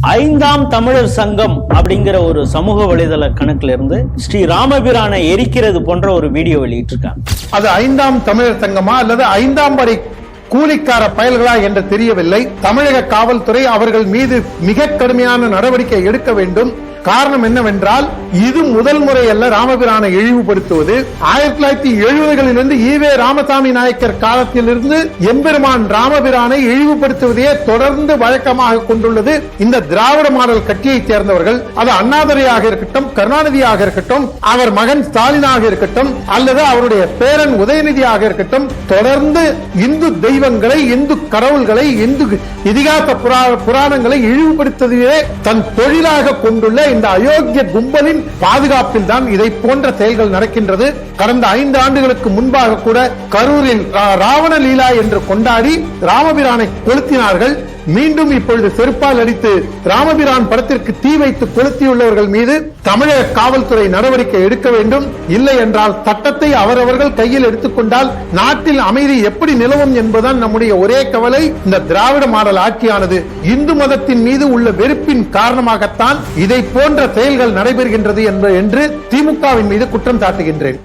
ஐந்தாம் தமிழர் சங்கம் அப்படிங்கிற ஒரு சமூக வலைதள கணக்குல இருந்து ஸ்ரீ ராமபிரானை எரிக்கிறது போன்ற ஒரு வீடியோ வெளியிட்டிருக்காங்க. அது ஐந்தாம் தமிழர் சங்கமா அல்லது ஐந்தாம் வரை கூலிக்கார பயல்களா என்று தெரியவில்லை. தமிழக காவல்துறை அவர்கள் மீது மிக கடுமையான நடவடிக்கை எடுக்க வேண்டும். காரணம் என்னவென்றால் இது முதல் முறை அல்ல ராமபிரானை இழிவுபடுத்துவது. ஆயிரத்தி தொள்ளாயிரத்தி எழுபதுகளிலிருந்து ஈவே ராமசாமி நாயக்கர் காலத்திலிருந்து எம்பெருமான் ராமபிரானை இழிவுபடுத்துவதையே தொடர்ந்து வழக்கமாக கொண்டுள்ளது. இந்த திராவிட மாடல் கட்சியைச் சேர்ந்தவர்கள் அது அண்ணாதுரையாக இருக்கட்டும் கருணாநிதியாக இருக்கட்டும் அவர் மகன் ஸ்டாலினாக இருக்கட்டும் அல்லது அவருடைய பேரன் உதயநிதியாக இருக்கட்டும் தொடர்ந்து இந்து தெய்வங்களை இந்து கடவுள்களை இந்து இதிகாச புராணங்களை இழிவுபடுத்துவதையே தன் தொழிலாக கொண்டுள்ள இந்த அயோக்கிய கும்பலின் பாதுகாப்பில் தான் இதை போன்ற செயல்கள் நடக்கின்றது. கடந்த ஐந்து ஆண்டுகளுக்கு முன்பாக கூட கரூரில் ராவண லீலா என்று கொண்டாடி ராமபிரானை கொளுத்தினார்கள். மீண்டும் இப்பொழுது செருப்பால் அடித்து ராமபிரான் படத்திற்கு தீ வைத்து கொளுத்தியுள்ளவர்கள் மீது தமிழக காவல்துறை நடவடிக்கை எடுக்க வேண்டும். இல்லை என்றால் சட்டத்தை அவரவர்கள் கையில் எடுத்துக்கொண்டால் நாட்டில் அமைதி எப்படி நிலவும் என்பதுதான் நம்முடைய ஒரே கவலை. இந்த திராவிட மாடல் ஆட்சியானது இந்து மதத்தின் மீது உள்ள வெறுப்பின் காரணமாகத்தான் இதை போன்ற செயல்கள் நடைபெறுகின்றது என்று திமுகவின் மீது குற்றம் சாட்டுகின்றேன்.